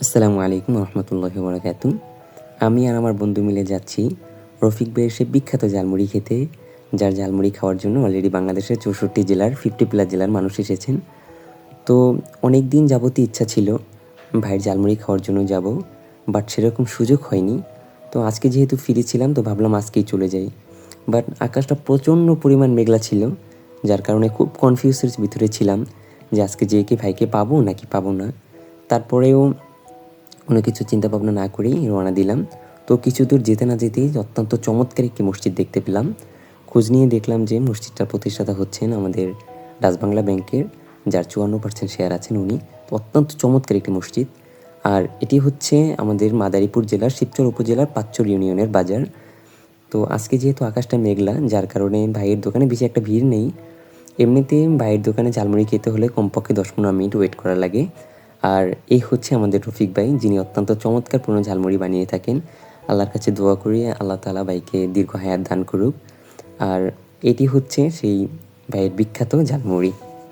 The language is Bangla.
আসসালামু আলাইকুম রহমতুল্লাহ বরাকাতু আমি আর আমার বন্ধু মিলে যাচ্ছি রফিক ভাইয়ের সে বিখ্যাত ঝালমুড়ি খেতে, যার ঝালমুড়ি খাওয়ার জন্য অলরেডি বাংলাদেশের চৌষট্টি জেলার ফিফটি প্লাস জেলার মানুষ এসেছেন। তো অনেক দিন যাবতই ইচ্ছা ছিল ভাইয়ের ঝালমুড়ি খাওয়ার জন্য যাব বাট সেরকম সুযোগ হয়নি। তো আজকে যেহেতু ফিরে ছিলাম, তো ভাবলাম আজকেই চলে যাই। বাট আকাশটা প্রচণ্ড পরিমাণ মেঘলা ছিল, যার কারণে খুব কনফিউজের ভিতরে ছিলাম যে আজকে যেয়ে কি ভাইকে পাবো নাকি পাবো না। তারপরেও কোনো কিছু চিন্তা ভাবনা না করেই রওনা দিলাম। তো কিছু দূর যেতে না যেতেই অত্যন্ত চমৎকার একটি মসজিদ দেখতে পেলাম। খোঁজ নিয়ে দেখলাম যে মসজিদটার প্রতিষ্ঠাতা হচ্ছেন আমাদের রাজবাংলা ব্যাংকের যার চুয়ান্ন পার্সেন্ট শেয়ার আছেন উনি। অত্যন্ত চমৎকার একটি মসজিদ। আর এটি হচ্ছে আমাদের মাদারীপুর জেলার শিবচর উপজেলার পাঁচচর ইউনিয়নের বাজার। তো আজকে যেহেতু আকাশটা মেঘলা, যার কারণে ভাইয়ের দোকানে বেশি একটা ভিড় নেই। এমনিতে ভাইয়ের দোকানে ঝালমুড়ি খেতে হলে কমপক্ষে দশ পনেরো মিনিট ওয়েট করা লাগে। আর এই হচ্ছে আমাদের রফিক ভাই, যিনি অত্যন্ত চমৎকার পূর্ণ ঝালমুড়ি বানিয়ে থাকেন। আল্লাহর কাছে দোয়া করি, আল্লাহ তালা ভাইকে দীর্ঘ হায়াত দান করুক। আর এটি হচ্ছে সেই ভাইয়ের বিখ্যাত ঝালমুড়ি।